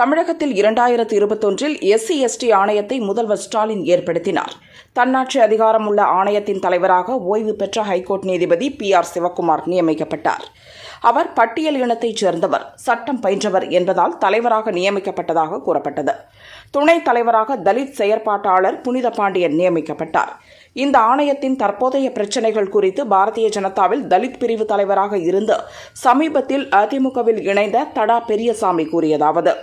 தமிழகத்தில் இரண்டாயிரத்து இருபத்தொன்றில் SC ST ஆணையத்தை முதல்வர் ஸ்டாலின் ஏற்படுத்தினார். தன்னாட்சி அதிகாரம் உள்ள ஆணையத்தின் தலைவராக ஓய்வு பெற்ற ஹைகோர்ட் நீதிபதி பி ஆர் சிவக்குமார் நியமிக்கப்பட்டார். அவர் பட்டியல் இனத்தைச் சேர்ந்தவர் சட்டம் பயின்றவர் என்பதால் தலைவராக நியமிக்கப்பட்டதாக கூறப்பட்டது. துணைத் தலைவராக தலித் செயற்பாட்டாளர் புனித பாண்டியன் நியமிக்கப்பட்டார். இந்த ஆணையத்தின் தற்போதைய பிரச்சினைகள் குறித்து பாரதிய ஜனதாவில் தலித் பிரிவு தலைவராக இருந்து சமீபத்தில் அதிமுகவில் இணைந்த தடா பெரியசாமி கூறியதாவது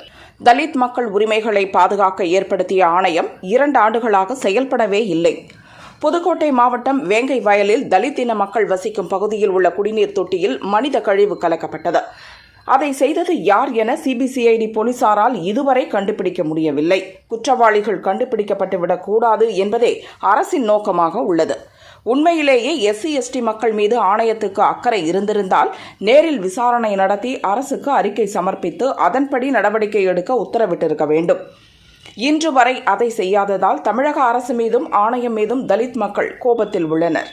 தலித் மக்கள் உரிமைகளை பாதுகாக்க ஏற்படுத்திய ஆணையம் இரண்டு ஆண்டுகளாக செயல்படவே இல்லை. புதுக்கோட்டை மாவட்டம் வேங்கை வயலில் தலித் இன மக்கள் வசிக்கும் பகுதியில் உள்ள குடிநீர் தொட்டியில் மனித கழிவு கலக்கப்பட்டது. அதை செய்தது யார் என சிபிசிஐடி போலீசாரால் இதுவரை கண்டுபிடிக்க முடியவில்லை. குற்றவாளிகள் கண்டுபிடிக்கப்பட்டுவிடக் கூடாது என்பதே அரசின் நோக்கமாக உள்ளது. உண்மையிலேயே எஸ்சி எஸ்டி மக்கள் மீது ஆணையத்துக்கு அக்கறை இருந்திருந்தால் நேரில் விசாரணை நடத்தி அரசுக்கு அறிக்கை சமர்ப்பித்து அதன்படி நடவடிக்கை எடுக்க உத்தரவிட்டிருக்க வேண்டும். இன்று வரை அதை செய்யாததால் தமிழக அரசு மீதும் ஆணையம் மீதும் தலித் மக்கள் கோபத்தில் உள்ளனர்.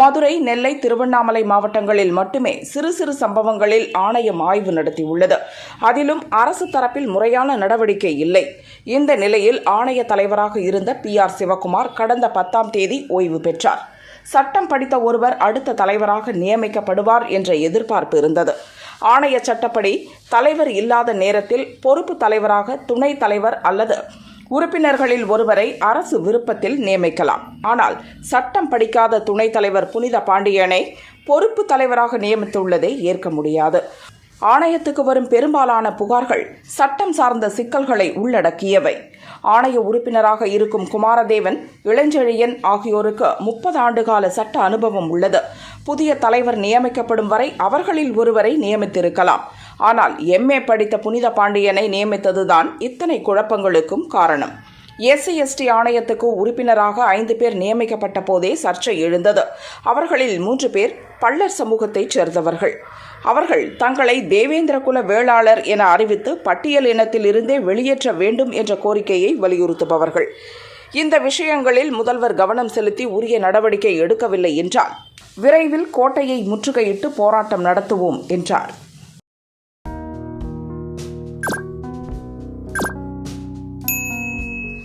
மதுரை நெல்லை திருவண்ணாமலை மாவட்டங்களில் மட்டுமே சிறு சிறு சம்பவங்களில் ஆணையம் ஆய்வு நடத்தியுள்ளது. அதிலும் அரசு தரப்பில் முறையான நடவடிக்கை இல்லை. இந்த நிலையில் ஆணைய தலைவராக இருந்த பி ஆர் சிவகுமார் கடந்த பத்தாம் தேதி ஓய்வு பெற்றார். சட்டம் படித்த ஒருவர் அடுத்த தலைவராக நியமிக்கப்படுவார் என்ற எதிர்பார்ப்பு இருந்தது. ஆணைய சட்டப்படி தலைவர் இல்லாத நேரத்தில் பொறுப்பு தலைவராக துணைத் தலைவர் அல்லது உறுப்பினர்களில் ஒருவரை அரசு விருப்பத்தில் நியமிக்கலாம். ஆனால் சட்டம் படிக்காத துணைத் தலைவர் புனித பாண்டியனை பொறுப்பு தலைவராக நியமித்துள்ளதை ஏற்க முடியாது. ஆணையத்துக்கு வரும் பெரும்பாலான புகார்கள் சட்டம் சார்ந்த சிக்கல்களை உள்ளடக்கியவை. ஆணைய உறுப்பினராக இருக்கும் குமாரதேவன் இளஞ்செழியன் ஆகியோருக்கு முப்பது ஆண்டுகால சட்ட அனுபவம் உள்ளது. புதிய தலைவர் நியமிக்கப்படும் வரை அவர்களில் ஒருவரை நியமித்திருக்கலாம். ஆனால் எம்ஏ படித்த புனித பாண்டியனை நியமித்ததுதான் இத்தனை குழப்பங்களுக்கும் காரணம். எஸ்சி எஸ்டி ஆணையத்துக்கு உறுப்பினராக ஐந்து பேர் நியமிக்கப்பட்ட போதே சர்ச்சை எழுந்தது. அவர்களில் மூன்று பேர் பள்ளர் சமூகத்தைச் சேர்ந்தவர்கள். அவர்கள் தங்களை தேவேந்திரகுல வேளாளர் என அறிவித்து பட்டியல் இனத்தில் இருந்தே வெளியேற்ற வேண்டும் என்ற கோரிக்கையை வலியுறுத்துபவர்கள். இந்த விஷயங்களில் முதல்வர் கவனம் செலுத்தி உரிய நடவடிக்கை எடுக்கவில்லை என்றால் விரைவில் கோட்டையை முற்றுகையிட்டு போராட்டம் நடத்துவோம் என்றார்.